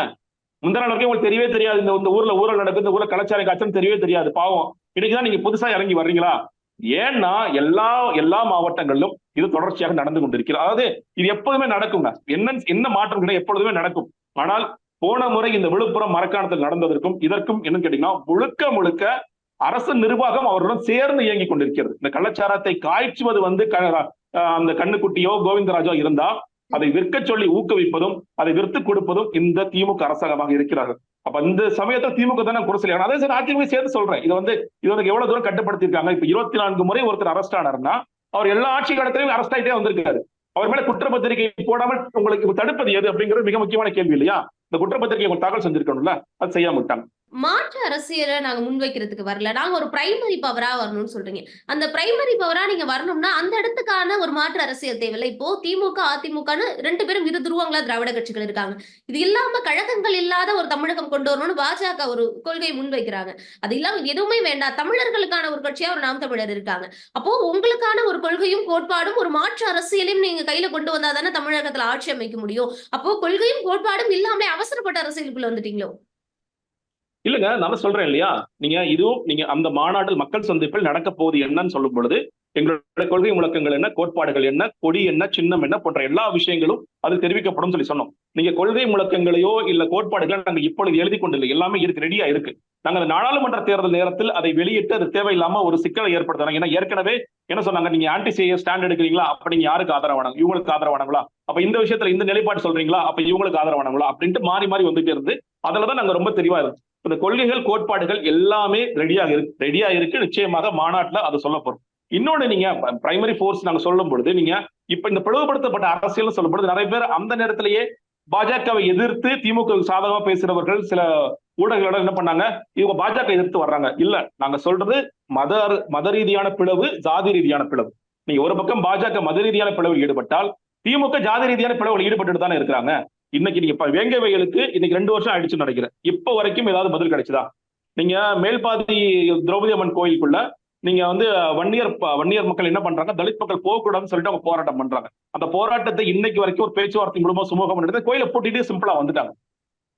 முந்தான வரைக்கும் உங்களுக்கு தெரியவே தெரியாது. இந்த ஊர்ல ஊரல் நடக்குது இந்த ஊர்ல கலாச்சார காய்ச்சல் தெரியவே தெரியாது. பாவம். இன்னைக்குதான் நீங்க புதுசா இறங்கி வர்றீங்களா? ஏன்னா எல்லா எல்லா மாவட்டங்களிலும் இது தொடர்ச்சியாக நடந்து கொண்டிருக்கிறது. அதாவது இது எப்போதுமே நடக்குங்க. என்ன என்ன மாற்றம் எப்பொழுதுமே நடக்கும். ஆனால் போன முறை இந்த விழுப்புரம் மரக்காணத்தில் நடந்ததற்கும் இதற்கும் என்னன்னு கேட்டீங்கன்னா முழுக்க முழுக்க அரசு நிர்வாகம் அவருடன் சேர்ந்து இயங்கிக் கொண்டிருக்கிறது. இந்த கள்ளச்சாரத்தை காய்ச்சுவது வந்து க- அந்த கண்ணுக்குட்டியோ கோவிந்தராஜோ இருந்தா அதை விற்க சொல்லி ஊக்குவிப்பதும் அதை விற்று கொடுப்பதும் இந்த திமுக அரசாங்கமாக இருக்கிறார்கள். அப்ப இந்த சமயத்துல திமுக தானே குறை சொல்லி அதே சார் அதிமுக சேர்த்து சொல்றேன். இது வந்து இது வந்து எவ்வளவு தூரம் கட்டுப்படுத்திருக்காங்க இப்ப இருபத்தி நான்கு முறை ஒருத்தர் அரெஸ்ட் ஆனாருன்னா அவர் எல்லா ஆட்சி காலத்திலையும் அரெஸ்ட் ஆயிட்டே வந்திருக்காரு. அவர் மேல குற்றப்பத்திரிகை போடாமல் உங்களுக்கு தடுப்பது எது அப்படிங்கிறது மிக முக்கியமான கேள்வி இல்லையா? இந்த குற்றப்பத்திரிகை தாக்கல் செஞ்சிருக்கணும்ல. அது செய்யாம விட்டாங்க.
மாற்று அரசியலை நாங்க முன்வைக்கிறதுக்கு வரல. நாங்க ஒரு பிரைமரி பவரா வரணும்னு சொல்றீங்க. அந்த பிரைமரி பவரா நீங்க வரணும்னா அந்த இடத்துக்கான ஒரு மாற்று அரசியல் தேவையில்லை. இப்போ திமுக அதிமுகன்னு ரெண்டு பேரும் இரு துருவங்களா? திராவிட கட்சிகள் இருக்காங்க. இது இல்லாம கழகங்கள் இல்லாத ஒரு தமிழகம் கொண்டு வரணும்னு பாஜக ஒரு கொள்கையை முன்வைக்கிறாங்க. அது இல்லாம எதுவுமே வேண்டாம். தமிழர்களுக்கான ஒரு கட்சியா ஒரு நாம் தமிழர் இருக்காங்க. அப்போ உங்களுக்கான ஒரு கொள்கையும் கோட்பாடும் ஒரு மாற்று அரசியலையும் நீங்க கையில கொண்டு வந்தா தானே தமிழகத்துல ஆட்சி அமைக்க முடியும். அப்போ கொள்கையும் கோட்பாடும் இல்லாம அவசரப்பட்ட அரசியலுக்குள்ள வந்துட்டீங்களோ?
இல்லங்க நான் சொல்றேன் இல்லையா? நீங்க இதுவும் நீங்க அந்த மாநாடு மக்கள் சந்திப்பில் நடக்க போகுது என்னன்னு சொல்லும் பொழுது எங்களுடைய கொள்கை முழக்கங்கள் என்ன கோட்பாடுகள் என்ன கொடி என்ன சின்னம் என்ன போன்ற எல்லா விஷயங்களும் அது தெரிவிக்கப்படும் சொல்லி சொன்னோம். நீங்க கொள்கை முழக்கங்களையோ இல்ல கோட்பாடுகளை நாங்க இப்பொழுது எழுதி கொண்டில்லை எல்லாமே இருக்கு ரெடியா இருக்கு. நாங்க அந்த நாடாளுமன்ற தேர்தல் நேரத்தில் அதை வெளியிட்டு அது தேவையில்லாம ஒரு சிக்கலை ஏற்படுத்துறாங்க ஏன்னா ஏற்கனவே என்ன சொன்னாங்க? நீங்க ஆன்டி சிஏ ஸ்டாண்ட் எடுக்கிறீங்களா? அப்ப நீங்க யாருக்கு ஆதரவானாங்க இவங்களுக்கு ஆதரவானாங்களா அப்ப இந்த விஷயத்துல இந்த நிலைப்பாடு சொல்றீங்களா? அப்ப இவங்களுக்கு ஆதரவானாங்களா அப்படின்ட்டு மாறி மாறி வந்துட்டே இருந்து அதுலதான் நாங்க ரொம்ப தெளிவா இருந்தோம். இந்த கொள்கைகள் கோட்பாடுகள் எல்லாமே ரெடியாக இருக்கு. ரெடியா இருக்கு. நிச்சயமாக மாநாட்டுல அதை சொல்ல போறோம். இன்னொன்னு நீங்க பிரைமரி ஃபோர்ஸ் நாங்க சொல்லும் பொழுது நீங்க இப்ப இந்த பிளவுபடுத்தப்பட்ட அரசியல் சொல்லும் பொழுது நிறைய பேர் அந்த நேரத்திலேயே பாஜகவை எதிர்த்து திமுக சாதகமா பேசுறவர்கள் சில ஊடகங்களோட என்ன பண்ணாங்க? இவங்க பாஜக எதிர்த்து வர்றாங்க. இல்ல நாங்க சொல்றது மத மத ரீதியான பிளவு ஜாதி ரீதியான பிளவு. நீங்க ஒரு பக்கம் பாஜக மத ரீதியான பிளவில் ஈடுபட்டால் திமுக ஜாதி ரீதியான பிளவில் ஈடுபட்டு தானே இருக்கிறாங்க. இன்னைக்கு நீங்க இப்ப வேங்க வயலுக்கு இன்னைக்கு ரெண்டு வருஷம் ஆயிடுச்சுன்னு நினைக்கிறேன். இப்ப வரைக்கும் ஏதாவது பதில் கிடைச்சதா? நீங்க மேல்பாதி திரௌபதி அம்மன் கோயிலுக்குள்ள நீங்க வந்து வன்னியர் வன்னியர் மக்கள் என்ன பண்றாங்க? தலித் மக்கள் போகக்கூடாதுன்னு சொல்லிட்டு அவங்க போராட்டம் பண்றாங்க. அந்த போராட்டத்தை இன்னைக்கு வரைக்கும் ஒரு பேச்சுவார்த்தை மூலமா சுமூகம் நடந்தது கோயிலை போட்டிட்டு சிம்பிளா வந்துட்டாங்க.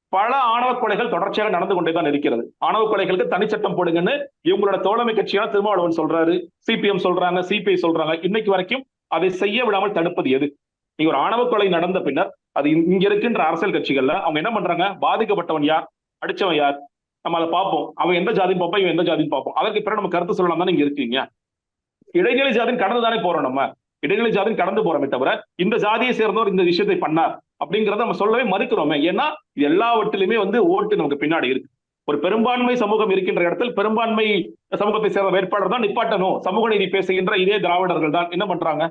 பல ஆணவ கொலைகள் தொடர்ச்சியாக நடந்து கொண்டே தான் இருக்கிறது. ஆணவ கொலைகளுக்கு தனிச்சட்டம் போடுங்கன்னு இவங்களோட தோழமை கட்சியான திருமாவளவன் சொல்றாரு. சிபிஎம் சொல்றாங்க சிபிஐ சொல்றாங்க. இன்னைக்கு வரைக்கும் அதை செய்ய விடாமல் தடுப்பது எது? நீங்க ஒரு ஆணவ கொலை நடந்த பின்னர் அது இங்க- இங்க இருக்கின்ற அரசியல் கட்சிகள்ல அவங்க என்ன பண்றாங்க? பாதிக்கப்பட்டவன் யார்? அடிச்சவன் யார்? நம்ம அதை பார்ப்போம். அவன் எந்த ஜாதின்னு பார்ப்போம் இவன் எந்த ஜாதின்னு பார்ப்போம் அதற்கு பிறகு நம்ம கருத்து சொல்லலாம் தானே இங்க இருக்கீங்க. இடைநிலை ஜாதின்னு கடந்து தானே போறோம் நம்ம. இடைநிலை ஜாதின்னு கடந்து போறோமே தவிர இந்த ஜாதியை சேர்ந்தவர் இந்த விஷயத்தை பண்ணார் அப்படிங்கிறத நம்ம சொல்லவே மறுக்கிறோமே. ஏன்னா எல்லாவற்றிலுமே வந்து ஓட்டு நமக்கு பின்னாடி இருக்கு. ஒரு பெரும்பான்மை சமூகம் இருக்கின்ற இடத்தில் பெரும்பான்மை சமூகத்தை சேர்ந்த வேட்பாளர் தான் நிப்பாட்டணும். சமூக நீதி பேசுகின்ற இதே திராவிடர்கள் தான். என்ன பண்றாங்க?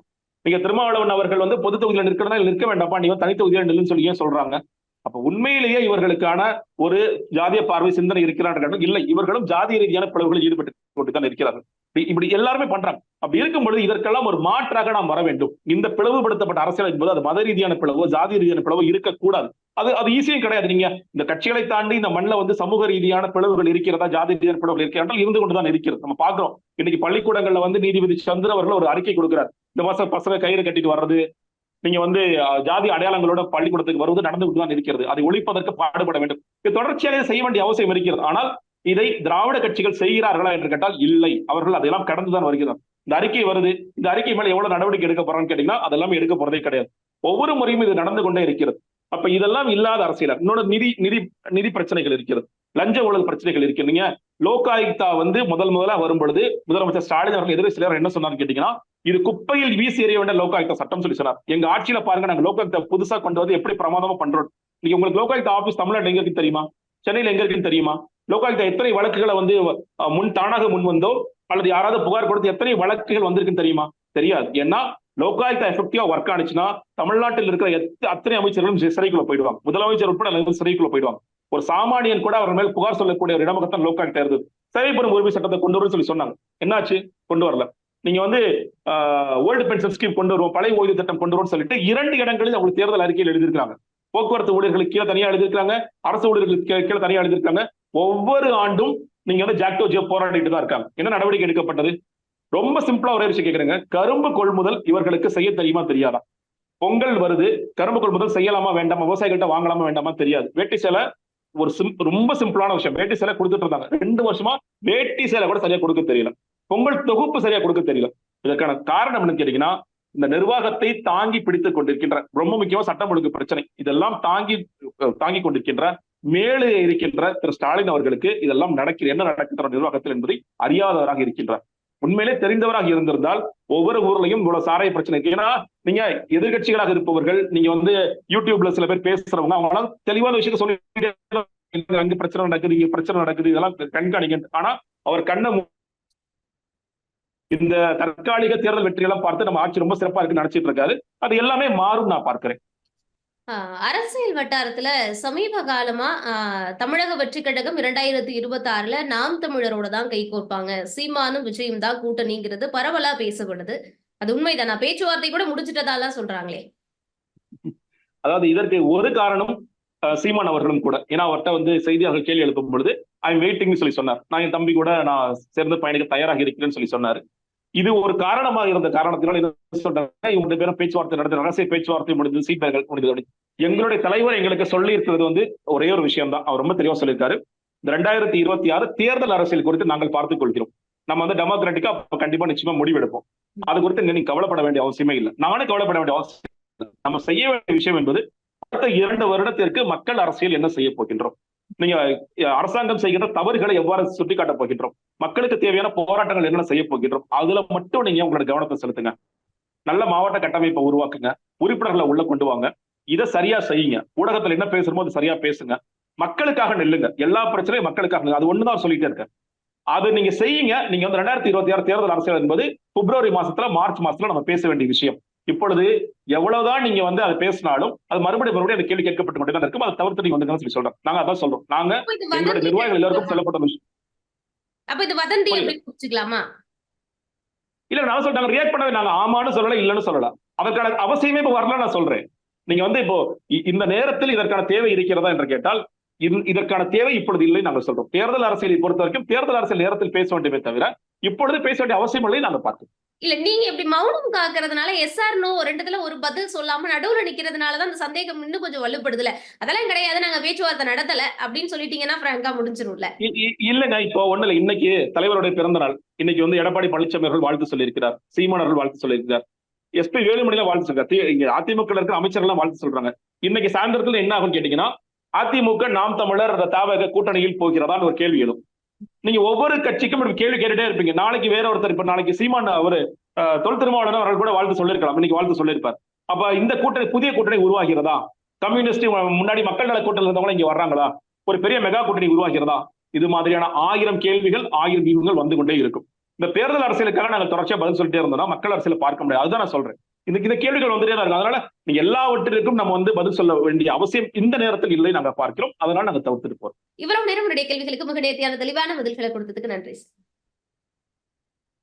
நீங்க திருமாவளவன் அவர்கள் வந்து பொது தொகுதியில் நிற்கிறதா? நிற்க வேண்டாம்ப்பா. நீங்க தனி தொகுதியில் நில்லுன்னு சொல்லி ஏன் சொல்றாங்க? அப்ப உண்மையிலேயே இவர்களுக்கான ஒரு ஜாதிய பார்வை சிந்தனை இருக்கிறார்கள் இல்லை. இவர்களும் ஜாதிய ரீதியான பிளவுகளில் ஈடுபட்டு கொண்டுதான் இருக்கிறார்கள். இப்படி- இப்படி எல்லாருமே பண்றாங்க. அப்படி இருக்கும் பொழுது இதற்கெல்லாம் ஒரு மாற்றாக நாம் வர வேண்டும். இந்த பிளவுபடுத்தப்பட்ட அரசியல் என்பது அது மத ரீதியான பிளவோ ஜாதி ரீதியான பிளவோ இருக்கக்கூடாது. அது அது ஈஸியும் கிடையாது. நீங்க இந்த கட்சிகளை தாண்டி இந்த மண்ணில் வந்து சமூக ரீதியான பிளவுகள் இருக்கிறதா ஜாதி ரீதியான பிளவுகள் இருக்கிறார்கள் இருந்து கொண்டுதான் இருக்கிறது. நம்ம பாக்குறோம் இன்னைக்கு பள்ளிக்கூடங்கள்ல வந்து நீதிபதி சந்திர அவர்கள் ஒரு அறிக்கை கொடுக்கிறார். இந்த மாசம் பசங்க கயிறு கட்டிட்டு வர்றது நீங்க வந்து ஜாதி அடையாளங்களோட பள்ளிக்கூடத்துக்கு வருவது நடந்து தான் இருக்கிறது. அதை ஒழிப்பதற்கு பாடுபட வேண்டும். இது தொடர்ச்சியாக செய்ய வேண்டிய அவசியம் இருக்கிறது. ஆனால் இதை திராவிட கட்சிகள் செய்கிறார்களா என்று கேட்டால் இல்லை. அவர்கள் அதையெல்லாம் கடந்துதான் வருகிறார். இந்த அறிக்கை வருது. இந்த அறிக்கை மேல எவ்வளவு நடவடிக்கை எடுக்க போறான்னு கேட்டீங்கன்னா அதெல்லாம் எடுக்க போறதே கிடையாது. ஒவ்வொரு முறையும் இது நடந்து கொண்டே இருக்கிறது. அப்ப இதெல்லாம் இல்லாத அரசியல்? இன்னொரு நிதி நிதி நிதி பிரச்சனைகள் இருக்கிறது. லஞ்ச ஊழல் பிரச்சனைகள் இருக்கு. நீங்க லோகாயுக்தா வந்து முதல் முதலா வரும் பொழுது முதலமைச்சர் ஸ்டாலின் அவர்கள் எதிரே சிலர் என்ன சொன்னார்னு கேட்டீங்கன்னா இது குப்பையில் வீசி எறிய வேண்டிய லோகாயுக்தா சட்டம் சொல்லி சொன்னார். எங்க ஆட்சியில பாருங்க நாங்க லோகாயுக்தா புதுசா கொண்டு வந்து எப்படி பிரமாதமா பண்றோம். நீங்க உங்களுக்கு லோகாயுக்தா ஆபீஸ் தமிழ்நாடு எங்க இருக்கு தெரியுமா? சென்னையில எங்க இருக்குன்னு தெரியுமா? லோகாயுக்தா எத்தனை வழக்குகளை வந்து அஹ், முன் தானாக முன் வந்தோ அல்லது யாராவது புகார் கொடுத்து எத்தனை வழக்குகள் வந்திருக்குன்னு தெரியுமா? தெரியாது. ஏன்னா லோகாயுக்தா எஃபெக்டிவா ஒர்க் ஆனிச்சுன்னா தமிழ்நாட்டில் இருக்கிற எத்த- அத்தனை அமைச்சர்களும் சிறைக்குள்ள போயிடுவாங்க. முதலமைச்சர் உட்பட சிறைக்குள்ள போயிடுவாங்க. ஒரு சாமானியன் கூட அவர் மேல் புகார் சொல்லக்கூடிய ஒரு இடமாகத்தான் லோகாயுக்தா இருந்தது. சேவைப்படும் உரிமை சட்டத்தை கொண்டு வரும்னு சொல்லி சொன்னாங்க. என்னாச்சு? கொண்டு வரல. நீங்க வந்து ஓல்டு பென்ஷன் ஸ்கீம் கொண்டு வருவோம் பழைய ஓய்வு திட்டம் கொண்டு வரும்னு சொல்லிட்டு இரண்டு இடங்களில் அவங்களுக்கு தேர்தல் அறிக்கையில் எழுதியிருக்காங்க போக்குவரத்து ஊழியர்களுக்கு கீழே தனியா எழுதியிருக்காங்க அரசு ஊழியர்களுக்கு கீழே தனியா எழுதியிருக்காங்க ஒவ்வொரு ஆண்டும் நீங்க வந்து ஜாக்டோ ஜியோ போராடிட்டு தான் இருக்காங்க. என்ன நடவடிக்கை எடுக்கப்பட்டது? ரொம்ப சிம்பிளா ஒரே விஷயம் கேக்குறேங்க. கரும்பு கொள்முதல் இவர்களுக்கு செய்ய தெரியுமா தெரியாதா? பொங்கல் வருது கரும்பு கொள்முதல் செய்யலாமா வேண்டாமா? விவசாயிகள்ட்ட வாங்கலாமா வேண்டாமா தெரியாது. வேட்டி சேலை ஒரு சிம் ரொம்ப சிம்பிளான விஷயம். வேட்டி சேலை கொடுத்துட்டு இருந்தாங்க. ரெண்டு வருஷமா வேட்டி சேலை கூட சரியா கொடுக்க தெரியல. பொங்கல் தொகுப்பு சரியா கொடுக்க தெரியல. இதற்கான காரணம் என்னன்னு கேட்டீங்கன்னா இந்த நிர்வாகத்தை தாங்கி பிடித்துக் கொண்டிருக்கின்ற ரொம்ப முக்கியமா சட்டம் ஒழுங்கு பிரச்சனை. இதெல்லாம் தாங்கி தாங்கி கொண்டிருக்கின்ற மேலே இருக்கின்ற திரு ஸ்டாலின் அவர்களுக்கு இதெல்லாம் நடக்கிற என்ன நடக்கின்ற நிர்வாகத்தில் என்பதை அறியாதவராக இருக்கின்றார். உண்மையிலே தெரிந்தவராக இருந்திருந்தால் ஒவ்வொரு ஊர்லயும் இவ்வளவு சாராய பிரச்சனை இருக்கு. ஏன்னா நீங்க எதிர்கட்சிகளாக இருப்பவர்கள் நீங்க வந்து யூடியூப்ல சில பேர் பேசுறவங்க அவங்க தெளிவான விஷயத்த சொல்லி அங்கு அங்க பிரச்சனை நடக்குது இங்க பிரச்சனை நடக்குது இதெல்லாம் கண்காணிக்க ஆனா அவர் கண்ணை இந்த தற்காலிக தேர்தல் வெற்றியெல்லாம் பார்த்து நம்ம ஆட்சி ரொம்ப சிறப்பா இருக்குன்னு நினைச்சிட்டு இருக்காரு. அது எல்லாமே மாறும் நான் பார்க்கிறேன்.
அரசியல் வட்டாரத்துல சமீப காலமா ஆஹ் தமிழக வெற்றி கழகம் இரண்டாயிரத்தி இருபத்தி ஆறுல நாம் தமிழரோட தான் கை கோர்ப்பாங்க. சீமானும் விஜயும் தான் கூட்டணிங்கிறது பரவலா பேசப்படுது அது உண்மைதானா. பேச்சுவார்த்தை கூட முடிச்சிட்டதாலாம் சொல்றாங்களே.
அதாவது இதற்கு ஒரு காரணம் சீமான் அவர்களும் கூட. ஏன்னா அவர்கிட்ட வந்து செய்தியாளர்கள் கேள்வி எழுப்பும் பொழுது ஐ வெயிட்டிங்னு சொல்லி சொன்னார். நான் என் தம்பி கூட நான் சேர்ந்து பயணிக்க தயாராக இருக்கிறேன்னு சொல்லி சொன்னாரு. இது ஒரு காரணமாக இருந்த காரணத்தினால் சொல்றாங்க இவங்க பேரும் பேச்சுவார்த்தை நடந்த ரகசிய பேச்சுவார்த்தை முடிந்தது சீட்பேர்கள் முடிந்தது எங்களுடைய தலைவர் எங்களுக்கு சொல்லி இருக்கிறது வந்து ஒரே ஒரு விஷயம் தான் அவர் ரொம்ப தெளிவா சொல்லியிருக்காரு. இந்த ரெண்டாயிரத்தி இருபத்தி ஆறு தேர்தல் அரசியல் குறித்து நாங்கள் பார்த்துக் கொள்கிறோம். நம்ம வந்து டெமோக்ராட்டிக்கா கண்டிப்பா நிச்சயமா முடிவெடுப்போம். அது குறித்து நீங்க கவலைப்பட வேண்டிய அவசியமே இல்லை. நானும் கவலைப்பட வேண்டிய அவசியம் நம்ம செய்ய வேண்டிய விஷயம் என்பது அடுத்த இரண்டு வருடத்திற்கு மக்கள் அரசியல் என்ன செய்ய போகின்றோம்? நீங்க அரசாங்கம் செய்கின்ற தவறுகளை எவ்வாறு சுட்டிக்காட்ட போகின்றோம்? மக்களுக்கு தேவையான போராட்டங்கள் என்னென்ன செய்ய போகின்றோம்? அதுல மட்டும் நீங்க உங்களோட கவனத்தை செலுத்துங்க. நல்ல மாவட்ட கட்டமைப்பை உருவாக்குங்க. உறுப்பினர்களை உள்ள கொண்டு வாங்க. இதை சரியா செய்யுங்க. ஊடகத்துல என்ன பேசுறமோ அது சரியா பேசுங்க. மக்களுக்காக நில்லுங்க. எல்லா பிரச்சனையும் மக்களுக்காக நில்லுங்க. அது ஒண்ணுதான் சொல்லிட்டே இருக்கேன். அது நீங்க செய்யுங்க. நீங்க வந்து ரெண்டாயிரத்தி இருபத்தி ஆறு தேர்தல் அரசியல் என்பது பிப்ரவரி மாசத்துல மார்ச் மாசத்துல நம்ம பேச வேண்டிய விஷயம். இப்பொழுது எவ்வளவுதான் நீங்க வந்து அதை பேசினாலும் அது மறுபடியும் மறுபடியும் அந்த கேள்வி கேட்கப்பட்டு மட்டும் இருக்கும். அதை தவிர்த்து நீங்க வந்து சொல்லி சொல்றோம் நாங்க அதான் சொல்றோம். நாங்க
வதந்தி
நிர்வாகிகள் எல்லாருக்கும் சொல்லப்பட்ட விஷயம்.
அப்ப இது வதந்தி புரிச்சுக்கலாமா
இல்ல நான் சொல்றாங்க ரியாக்ட் பண்ணவே நாங்க ஆமான்னு சொல்லல இல்லன்னு சொல்லலாம் அதற்கான அவசியமே இப்ப வரல நான் சொல்றேன். நீங்க வந்து இப்போ இந்த நேரத்தில் இதற்கான தேவை இருக்கிறதா என்று கேட்டால் இது- இதற்கான தேவை இப்பொழுது இல்லை நாங்கள் சொல்றோம். தேர்தல் அரசியலை பொறுத்த வரைக்கும் தேர்தல் அரசியல் நேரத்தில் பேச வேண்டுமே தவிர இப்பொழுது பேச வேண்டிய அவசியம் இல்லை நாங்க பார்த்தோம்
இல்ல நீங்க இப்படி மௌனம் காக்குறதுனால எஸ்ஆர் நோ ரெண்டுத்துல ஒரு பதில் சொல்லாம நடுவுல நிக்கிறதுனாலதான் அந்த சந்தேகம் இன்னும் கொஞ்சம் வலுப்படுதுல. அதெல்லாம் கிடையாது நாங்க பேச்சுவார்த்தை நடத்தல அப்படின்னு சொல்லிட்டீங்கன்னா பிராங்கா முடிஞ்சிரும்ல.
இல்லங்க இப்போ ஒண்ணு இல்ல. இன்னைக்கு தலைவருடைய பிறந்த நாள் இன்னைக்கு வந்து எடப்பாடி பழனிசாமி அவர்கள் வாழ்த்து சொல்லியிருக்கிறார். சீமான் அவர்கள் வாழ்த்து சொல்லியிருக்கிறார். எஸ்பி வேலுமணியில வாழ்த்து சொல்றாரு இங்க அதிமுக இருக்கிற அமைச்சர்கள் எல்லாம் வாழ்த்து சொல்றாங்க. இன்னைக்கு சாயந்தரத்துல என்ன ஆகும் கேட்டீங்கன்னா அதிமுக நாம் தமிழர் அந்த தாவக கூட்டணியில் போகிறதான்னு ஒரு கேள்வி எழும். நீங்க ஒவ்வொரு கட்சிக்கும் இப்படி கேள்வி கேட்டுட்டே இருப்பீங்க. நாளைக்கு வேற ஒருத்தர் இப்ப நாளைக்கு சீமான் அவரு தொல் திருமாவளவன் அவர்கள் கூட வாழ்த்து சொல்லியிருக்கலாம். இன்னைக்கு வாழ்த்து சொல்லியிருப்பார். அப்ப இந்த கூட்டணி புதிய கூட்டணி உருவாகிறதா? கம்யூனிஸ்ட் முன்னாடி மக்கள் நல கூட்டணி இருந்தவங்க இங்க வர்றாங்களா? ஒரு பெரிய மெகா கூட்டணி உருவாகிறதா? இது மாதிரியான ஆயிரம் கேள்விகள் ஆயிரம் வியூகங்கள் வந்து கொண்டே இருக்கும். இந்த தேர்தல் அரசியலுக்காக நாங்கள் தொடர்ச்சியா பதில் சொல்லிட்டே இருந்தோம்னா மக்கள் அரசியல் பார்க்க முடியாது. அதுதான் நான் சொல்றேன். இந்த இந்த கேள்விகள் வந்துட்டே தான் இருக்கும் அதனால நீங்க எல்லாவற்றிற்கும் நம்ம வந்து பதில் சொல்ல வேண்டிய அவசியம் இந்த நேரத்தில் இல்லை நாங்க பார்க்கிறோம். அதனால நாங்க தவிர்த்துட்டு போறோம்.
இவ்வளவு நேரம் உடைய கேள்விகளுக்கு மிக நேர்த்தியான தெளிவான பதில்களை கொடுத்ததுக்கு நன்றி